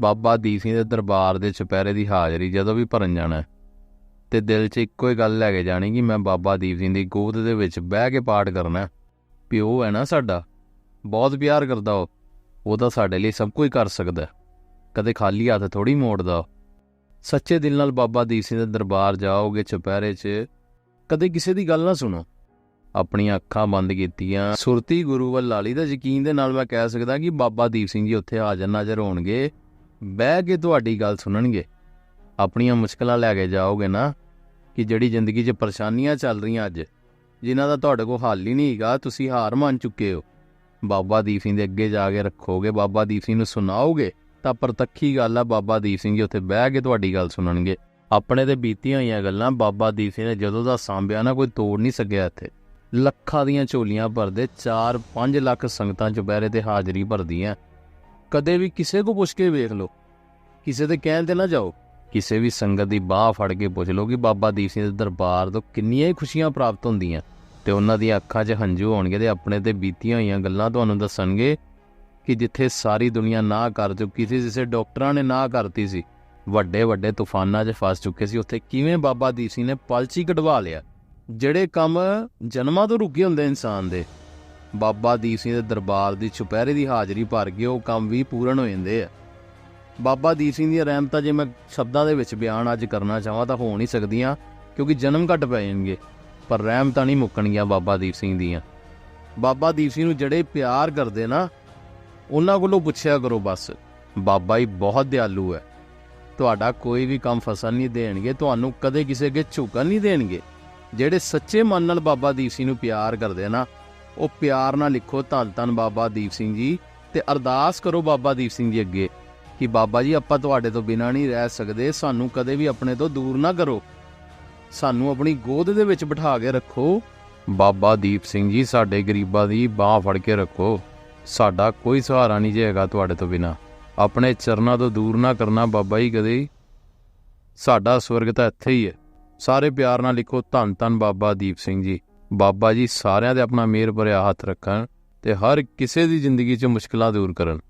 ਬਾਬਾ ਦੀਪ ਸਿੰਘ ਦੇ ਦਰਬਾਰ ਦੇ ਚੁਪਹਿਰੇ ਦੀ ਹਾਜ਼ਰੀ ਜਦੋਂ ਵੀ ਭਰਨ ਜਾਣਾ ਹੈ, ਤੇ ਦਿਲ 'ਚ ਇੱਕੋ ਹੀ ਗੱਲ ਲੈ ਕੇ ਜਾਣੀ ਕਿ ਮੈਂ ਬਾਬਾ ਦੀਪ ਸਿੰਘ ਦੀ ਗੋਦ ਦੇ ਵਿੱਚ ਬਹਿ ਕੇ ਪਾਠ ਕਰਨਾ ਪਿਓ ਹੈ ਨਾ ਸਾਡਾ। ਬਹੁਤ ਪਿਆਰ ਕਰਦਾ ਉਹ। ਉਹ ਤਾਂ ਸਾਡੇ ਲਈ ਸਭ ਕੁਝ ਕਰ ਸਕਦਾ ਕਦੇ ਖਾਲੀ ਹੱਥ ਥੋੜੀ ਮੋੜਦਾ ਉਹ। ਸੱਚੇ ਦਿਲ ਨਾਲ ਬਾਬਾ ਦੀਪ ਸਿੰਘ ਦੇ ਦਰਬਾਰ ਜਾਓਗੇ ਚੁਪਹਿਰੇ 'ਚ ਕਦੇ ਕਿਸੇ ਦੀ ਗੱਲ ਨਾ ਸੁਣੋ। ਆਪਣੀਆਂ ਅੱਖਾਂ ਬੰਦ ਕੀਤੀਆਂ। ਸੁਰਤੀ ਗੁਰੂ ਵੱਲ ਲਾਲੀ ਦਾ ਯਕੀਨ ਦੇ ਨਾਲ ਮੈਂ ਕਹਿ ਸਕਦਾ ਕਿ ਬਾਬਾ ਦੀਪ ਸਿੰਘ ਜੀ ਉੱਥੇ ਹਾਜ਼ਰ ਨਾਜ਼ਰ ਹੋਣਗੇ। ਬਹਿ ਕੇ ਤੁਹਾਡੀ ਗੱਲ ਸੁਣਨਗੇ। ਆਪਣੀਆਂ ਮੁਸ਼ਕਲਾਂ ਲੈ ਕੇ ਜਾਓਗੇ ਨਾ ਕਿ ਜਿਹੜੀ ਜ਼ਿੰਦਗੀ 'ਚ ਪਰੇਸ਼ਾਨੀਆਂ ਚੱਲ ਰਹੀਆਂ ਅੱਜ, ਜਿਨ੍ਹਾਂ ਦਾ ਤੁਹਾਡੇ ਕੋਲ ਹੱਲ ਹੀ ਨਹੀਂ ਹੈਗਾ, ਤੁਸੀਂ ਹਾਰ ਮੰਨ ਚੁੱਕੇ ਹੋ। ਬਾਬਾ ਦੀਪ ਸਿੰਘ ਦੇ ਅੱਗੇ ਜਾ ਕੇ ਰੱਖੋਗੇ, ਬਾਬਾ ਦੀਪ ਸਿੰਘ ਨੂੰ ਸੁਣਾਓਗੇ, ਤਾਂ ਪ੍ਰਤੱਖੀ ਗੱਲ ਆ, ਬਾਬਾ ਦੀਪ ਸਿੰਘ ਜੀ ਉੱਥੇ ਬਹਿ ਕੇ ਤੁਹਾਡੀ ਗੱਲ ਸੁਣਨਗੇ। ਆਪਣੇ ਤੇ ਬੀਤੀਆਂ ਹੋਈਆਂ ਗੱਲਾਂ, ਬਾਬਾ ਦੀਪ ਸਿੰਘ ਨੇ ਜਦੋਂ ਦਾ ਸਾਂਭਿਆ ਨਾ, ਕੋਈ ਤੋੜ ਨਹੀਂ ਸਕਿਆ ਇੱਥੇ। ਲੱਖਾਂ ਦੀਆਂ ਝੋਲੀਆਂ ਭਰਦੇ 4-5 ਲੱਖ ਸੰਗਤਾਂ ਚੁਪਹਿਰੇ ਤੇ ਹਾਜ਼ਰੀ ਭਰਦੀਆਂ। ਕਦੇ ਵੀ ਕਿਸੇ ਕੋ ਪੁੱਛ ਕੇ ਵੇਖ ਲਓ। ਕਿਸੇ ਦੇ ਕਹਿਣ ਤੇ ਨਾ ਜਾਓ। ਕਿਸੇ ਵੀ ਸੰਗਤ ਦੀ ਬਾਹ ਫੜ ਕੇ ਪੁੱਛ ਲਓ ਕਿ ਬਾਬਾ ਦੀਪ ਸਿੰਘ ਦੇ ਦਰਬਾਰ ਤੋਂ ਕਿੰਨੀਆਂ ਹੀ ਖੁਸ਼ੀਆਂ ਪ੍ਰਾਪਤ ਹੁੰਦੀਆਂ ਤੇ ਉਹਨਾਂ ਦੀਆਂ ਅੱਖਾਂ 'ਚ ਹੰਝੂ ਹੋਣਗੇ ਤੇ ਆਪਣੇ ਤੇ ਬੀਤੀਆਂ ਹੋਈਆਂ ਗੱਲਾਂ ਤੁਹਾਨੂੰ ਦੱਸਣਗੇ ਕਿ ਜਿੱਥੇ ਸਾਰੀ ਦੁਨੀਆ ਨਾ ਕਰ ਚੁੱਕੀ ਸੀ ਜਿਸੇ ਡਾਕਟਰਾਂ ਨੇ ਨਾ ਕਰਤੀ ਸੀ, ਵੱਡੇ ਵੱਡੇ ਤੂਫਾਨਾਂ 'ਚ ਫਸ ਚੁੱਕੇ ਸੀ, ਉੱਥੇ ਕਿਵੇਂ ਬਾਬਾ ਦੀਪ ਸਿੰਘ ਨੇ ਪਲਚੀ ਕਢਵਾ ਲਿਆ? ਜਿਹੜੇ ਕੰਮ ਜਨਮਾਂ ਤੋਂ ਰੁਕੇ ਹੁੰਦੇ ਇਨਸਾਨ ਦੇ ਬਾਬਾ ਦੀਪ ਸਿੰਘ ਦੇ ਦਰਬਾਰ ਦੀ ਚੁਪਹਿਰੇ ਦੀ ਹਾਜ਼ਰੀ ਭਰ ਕੇ ਉਹ ਕੰਮ ਵੀ ਪੂਰਨ ਹੋ ਜਾਂਦੇ ਆ। ਬਾਬਾ ਦੀਪ ਸਿੰਘ ਦੀਆਂ ਰਹਿਮਤਾਂ ਜੇ ਮੈਂ ਸ਼ਬਦਾਂ ਦੇ ਵਿੱਚ ਬਿਆਨ ਅੱਜ ਕਰਨਾ ਚਾਹਾਂ ਤਾਂ ਹੋ ਨਹੀਂ ਸਕਦੀਆਂ, ਕਿਉਂਕਿ ਜਨਮ ਘੱਟ ਪੈ ਜਾਣਗੇ, ਪਰ ਰਹਿਮਤਾਂ ਨਹੀਂ ਮੁੱਕਣਗੀਆਂ ਬਾਬਾ ਦੀਪ ਸਿੰਘ ਦੀਆਂ। ਬਾਬਾ ਦੀਪ ਸਿੰਘ ਨੂੰ ਜਿਹੜੇ ਪਿਆਰ ਕਰਦੇ ਨਾ, ਉਹਨਾਂ ਕੋਲੋਂ ਪੁੱਛਿਆ ਕਰੋ ਬਸ, ਬਾਬਾ ਹੀ ਬਹੁਤ ਦਿਆਲੂ ਹੈ। ਤੁਹਾਡਾ ਕੋਈ ਵੀ ਕੰਮ ਫਸਲ ਨਹੀਂ ਦੇਣਗੇ, ਤੁਹਾਨੂੰ ਕਦੇ ਕਿਸੇ ਅੱਗੇ ਝੁਕਣ ਨਹੀਂ ਦੇਣਗੇ। ਜਿਹੜੇ ਸੱਚੇ ਮਨ ਨਾਲ ਬਾਬਾ ਦੀਪ ਸਿੰਘ ਨੂੰ ਪਿਆਰ ਕਰਦੇ ਨਾ ਉਹ ਪਿਆਰ ਨਾਲ ਲਿਖੋ ਧੰਨ ਧੰਨ ਬਾਬਾ ਦੀਪ ਸਿੰਘ ਜੀ ਤੇ ਅਰਦਾਸ ਕਰੋ ਬਾਬਾ ਦੀਪ ਸਿੰਘ ਜੀ ਅੱਗੇ ਕਿ ਬਾਬਾ ਜੀ, ਆਪਾਂ ਤੁਹਾਡੇ ਤੋਂ ਬਿਨਾਂ ਨਹੀਂ ਰਹਿ ਸਕਦੇ, ਸਾਨੂੰ ਕਦੇ ਵੀ ਆਪਣੇ ਤੋਂ ਦੂਰ ਨਾ ਕਰੋ। ਸਾਨੂੰ ਆਪਣੀ ਗੋਦ ਦੇ ਵਿੱਚ ਬਿਠਾ ਕੇ ਰੱਖੋ। ਬਾਬਾ ਦੀਪ ਸਿੰਘ ਜੀ, ਸਾਡੇ ਗਰੀਬਾਂ ਦੀ ਬਾਹ ਫੜ ਕੇ ਰੱਖੋ। ਸਾਡਾ ਕੋਈ ਸਹਾਰਾ ਨਹੀਂ ਜੇਗਾ ਤੁਹਾਡੇ ਤੋਂ ਬਿਨਾਂ। ਆਪਣੇ ਚਰਨਾਂ ਤੋਂ ਦੂਰ ਨਾ ਕਰਨਾ ਬਾਬਾ ਜੀ ਕਦੇ। ਸਾਡਾ ਸਵਰਗ ਤਾਂ ਇੱਥੇ ਹੀ ਹੈ। ਸਾਰੇ ਪਿਆਰ ਨਾਲ ਲਿਖੋ ਧੰਨ ਧੰਨ ਬਾਬਾ ਦੀਪ ਸਿੰਘ ਜੀ। ਬਾਬਾ ਜੀ ਸਾਰਿਆਂ ਦੇ ਆਪਣਾ ਮਿਹਰ ਭਰਿਆ ਹੱਥ ਰੱਖਣ ਤੇ ਹਰ ਕਿਸੇ ਦੀ ਜ਼ਿੰਦਗੀ 'ਚ ਮੁਸ਼ਕਲਾਂ ਦੂਰ ਕਰਨ।